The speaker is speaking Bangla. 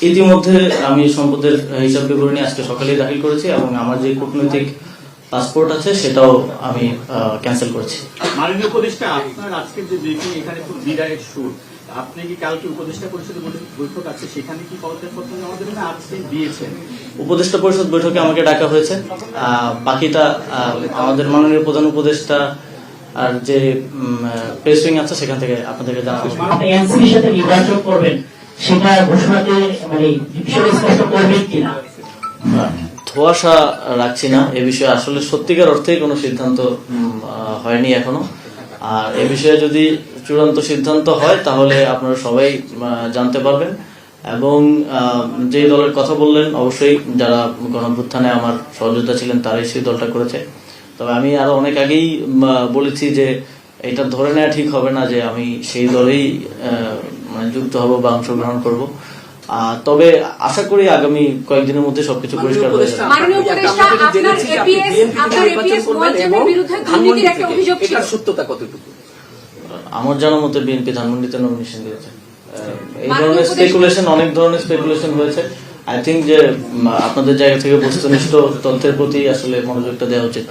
ইতিমধ্যে আমি সম্পদের হিসাব বিবরণী আজকে সকালেই দাখিল করেছি এবং আমার যে কূটনৈতিক পাসপোর্ট আছে সেটাও আমি ক্যান্সেল করেছি। মাননীয় উপদেষ্টা আপনার আজকের যে ব্রিফিং এখানে তো বিদায়ের সুর। আপনি কি কালকে উপদেষ্টা পরিষদের বৈঠক- আছে? সেখানে কি দেবেন না? আজকে দিয়েছেন। উপদেষ্টা পরিষদ বৈঠকে আমাকে ডাকা হয়েছে। আহ, বাকিটা আমাদের মাননীয় প্রধান উপদেষ্টা আর যে প্রেস উইং আছে সেখান থেকে আপনাদেরকে জানাব। আপনি সাথে নির্বাচন করবেন। সেটা ঘোষণাতে মানে বিষয়টা স্পষ্ট করবেন কিনা? ধোয়াশা রাখছি না, এ বিষয়ে আসলে সত্যিকার অর্থেই কোনো সিদ্ধান্ত হয়নি এখনও। আর এ বিষয়ে যদি চূড়ান্ত সিদ্ধান্ত হয়, তাহলে আপনারা সবাই জানতে পারবেন। এবং যে দলের কথা বললেন, অবশ্যই যারা গণভ্যুত্থানে আমার সহযোগিতা ছিলেন, তারাই সেই দলটা করেছে। তবে আমি আরও অনেক আগেই বলেছি যে, এটা ধরে নেওয়া ঠিক হবে না যে আমি সেই দলেই যুক্ত হব বা অংশগ্রহণ করব। তবে আশা করি আগামী কয়েকদিনের মধ্যে সবকিছু পরিষ্কার হয়ে যাবে। মাননীয় উপদেষ্টা আপনার এপিএস আপনার এপিএস মোয়াজ্জেমের বিরুদ্ধে দুর্নীতির একটা অভিযোগ ছিল। এটার সত্যতা কতটুকু? আমার জানা মতে বিএনপি ধানমন্ডিতে নমিনেশন দিয়েছে। এই ধরনের স্পেকুলেশন অনেক ধরনের স্পেকুলেশন হয়েছে। আই থিঙ্ক যে আপনাদের জায়গা থেকে বস্তুনিষ্ঠ তথ্যের প্রতি আসলে মনোযোগটা দেওয়া উচিত।